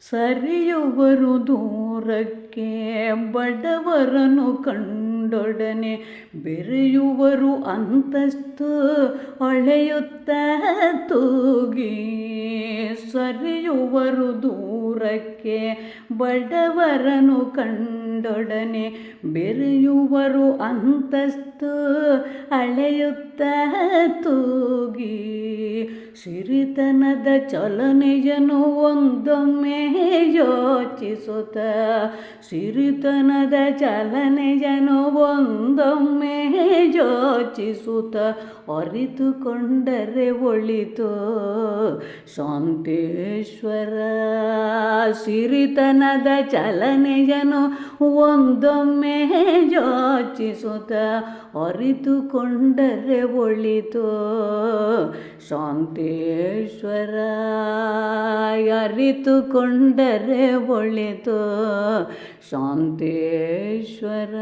ಸರಿಯುವರು ದೂರಕ್ಕೆ ಬಡವರನು ಕಂಡೊಡನೆ ಬೆರೆಯುವರು ಅಂತಸ್ತು ಅಳೆಯುತ್ತ ತೂಗಿ. ಸರಿಯುವರು ದೂರಕ್ಕೆ ಬಡವರನು ಕಂಡೊಡನೆ ಬೆರೆಯುವರು ಅಂತಸ್ತು ಅಳೆಯುತ್ತ ತೂಗಿ. ಸಿರಿತನದ ಚಲನೆಯನು ಒಂದೊಮ್ಮೆ ಯೋಚಿಸುತ್ತ. ಸಿರಿತನದ ಚಲನೆಯನು ಒಂದೊಮ್ಮೆ ಯೋಚಿಸುತ್ತ. ಅರಿತುಕೊಂಡರೆ ಒಳಿತು ಶಾಂತೇಶ್ವರ. ಸಿರಿತನದ ಚಲನೆಯನು ಒಂದೊಮ್ಮೆ ಯೋಚಿಸುತ್ತ ಅರಿತುಕೊಂಡರೆ ಒಳಿತು. ಶಾಂತೇಶ್ವರ ಅರಿತುಕೊಂಡರೆ ಒಳಿತು. ಶಾಂತೇಶ್ವರ